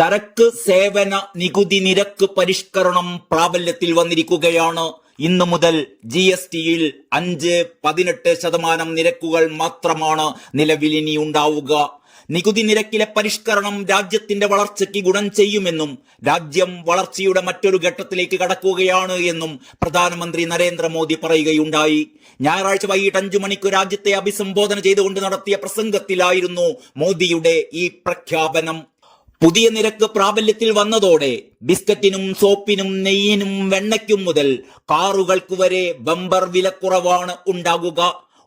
ചരക്ക് സേവന നികുതി നിരക്ക് പരിഷ്കരണം പ്രാബല്യത്തിൽ വന്നിരിക്കുകയാണ്. ഇന്നു മുതൽ ജി എസ് ടിയിൽ അഞ്ച് പതിനെട്ട് ശതമാനം നിരക്കുകൾ മാത്രമാണ് നിലവിൽ നിലവിലിനി ഉണ്ടാവുക. നികുതി നിരക്കിലെ പരിഷ്കരണം രാജ്യത്തിന്റെ വളർച്ചയ്ക്ക് ഗുണം ചെയ്യുമെന്നും രാജ്യം വളർച്ചയുടെ മറ്റൊരു ഘട്ടത്തിലേക്ക് കടക്കുകയാണ് എന്നും പ്രധാനമന്ത്രി നരേന്ദ്രമോദി പറയുകയുണ്ടായി. ഞായറാഴ്ച വൈകിട്ട് അഞ്ചു മണിക്ക് രാജ്യത്തെ അഭിസംബോധന ചെയ്തുകൊണ്ട് നടത്തിയ പ്രസംഗത്തിലായിരുന്നു മോദിയുടെ ഈ പ്രഖ്യാപനം. പുതിയ നിരക്ക് പ്രാബല്യത്തിൽ വന്നതോടെ ബിസ്ക്കറ്റിനും സോപ്പിനും നെയ്യിനും വെണ്ണയ്ക്കും മുതൽ കാറുകൾക്ക് വരെ ബമ്പർ വിലക്കുറവാണ് ഉണ്ടാകുക.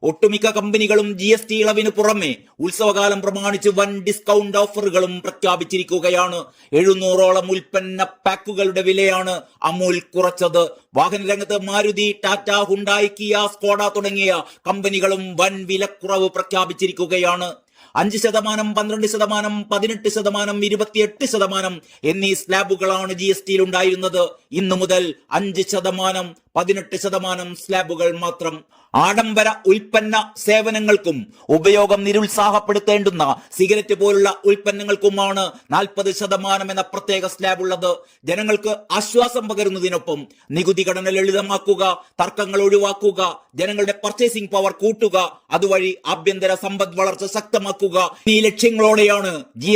ഒട്ടുമിക്ക കമ്പനികളും ജി എസ് ടി ഇളവിന് പുറമെ ഉത്സവകാലം പ്രമാണിച്ച് വൻ ഡിസ്കൗണ്ട് ഓഫറുകളും പ്രഖ്യാപിച്ചിരിക്കുകയാണ്. എഴുന്നൂറോളം ഉൽപ്പന്ന പാക്കുകളുടെ വിലയാണ് അമൂൽ കുറച്ചത്. വാഹന രംഗത്ത് Maruti Tata Hyundai Kia Skoda തുടങ്ങിയ കമ്പനികളും വൻ വിലക്കുറവ് പ്രഖ്യാപിച്ചിരിക്കുകയാണ്. അഞ്ച് ശതമാനം പന്ത്രണ്ട് ശതമാനം പതിനെട്ട് ശതമാനം ഇരുപത്തിയെട്ട് ശതമാനം എന്നീ സ്ലാബുകളാണ് ജി എസ് ടിയിൽ ഉണ്ടായിരുന്നത്. ഇന്നു മുതൽ അഞ്ച് ശതമാനം പതിനെട്ട് ശതമാനം സ്ലാബുകൾ മാത്രം ആഡംബര ഉൽപ്പന്ന സേവനങ്ങൾക്കും ഉപയോഗം നിരുത്സാഹപ്പെടുത്തേണ്ടുന്ന സിഗരറ്റ് പോലുള്ള ഉൽപ്പന്നങ്ങൾക്കുമാണ് നാൽപ്പത് ശതമാനം എന്ന പ്രത്യേക സ്ലാബ് ഉള്ളത് ജനങ്ങൾക്ക് ആശ്വാസം പകരുന്നതിനൊപ്പം നികുതി ഘടന ലളിതമാക്കുക തർക്കങ്ങൾ ഒഴിവാക്കുക ജനങ്ങളുടെ പർച്ചേസിംഗ് പവർ കൂട്ടുക അതുവഴി ആഭ്യന്തര സമ്പദ് വളർച്ച ശക്തമാക്കുക. ഈ ലക്ഷ്യങ്ങളോടെയാണ് ജി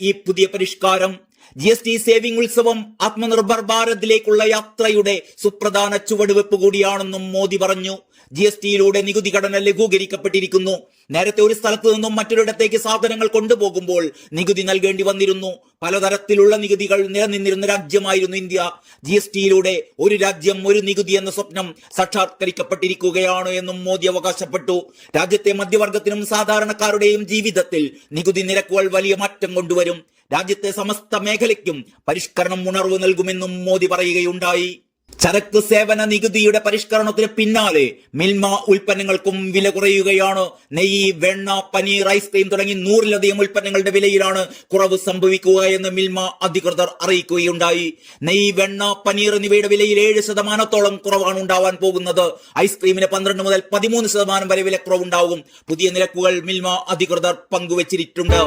ഈ പുതിയ പരിഷ്കാരം. ജി എസ് ടി സേവിംഗ് ഉത്സവം ആത്മനിർഭർ ഭാരതിലേക്കുള്ള യാത്രയുടെ സുപ്രധാന ചുവടുവെപ്പ് കൂടിയാണെന്നും മോദി പറഞ്ഞു. ജി എസ് ടിയിലൂടെ നികുതി ഘടന ലഘൂകരിക്കപ്പെട്ടിരിക്കുന്നു. നേരത്തെ ഒരു സ്ഥലത്ത് നിന്നും മറ്റൊരിടത്തേക്ക് സാധനങ്ങൾ കൊണ്ടുപോകുമ്പോൾ നികുതി നൽകേണ്ടി വന്നിരുന്നു. പലതരത്തിലുള്ള നികുതികൾ നിലനിന്നിരുന്ന രാജ്യമായിരുന്നു ഇന്ത്യ. ജി എസ് ടിയിലൂടെ ഒരു രാജ്യം ഒരു നികുതി എന്ന സ്വപ്നം സാക്ഷാത്കരിക്കപ്പെട്ടിരിക്കുകയാണ് എന്നും മോദി അവകാശപ്പെട്ടു. രാജ്യത്തെ മധ്യവർഗത്തിനും സാധാരണക്കാരുടെയും ജീവിതത്തിൽ നികുതി നിരക്കുകൾ വലിയ മാറ്റം കൊണ്ടുവരും. രാജ്യത്തെ സമസ്ത മേഖലയ്ക്കും പരിഷ്കരണം ഉണർവ് നൽകുമെന്നും മോദി പറയുകയുണ്ടായി. ചരക്ക് സേവന നികുതിയുടെ പരിഷ്കരണത്തിന് പിന്നാലെ മിൽമ ഉൽപ്പന്നങ്ങൾക്കും വില കുറയുകയാണ്. നെയ്യ് വെണ്ണ പനീർ ഐസ്ക്രീം തുടങ്ങി നൂറിലധികം ഉൽപ്പന്നങ്ങളുടെ വിലയിലാണ് കുറവ് സംഭവിക്കുക എന്ന് മിൽമ അധികൃതർ അറിയിക്കുകയുണ്ടായി. നെയ്യ് വെണ്ണ പനീർ എന്നിവയുടെ വിലയിൽ ഏഴ് ശതമാനത്തോളം കുറവാണ് ഉണ്ടാവാൻ പോകുന്നത്. ഐസ്ക്രീമിന് പന്ത്രണ്ട് മുതൽ പതിമൂന്ന് ശതമാനം വരെ വിലക്കുറവുണ്ടാവും. പുതിയ നിരക്കുകൾ മിൽമ അധികൃതർ പങ്കുവച്ചിട്ടുണ്ട്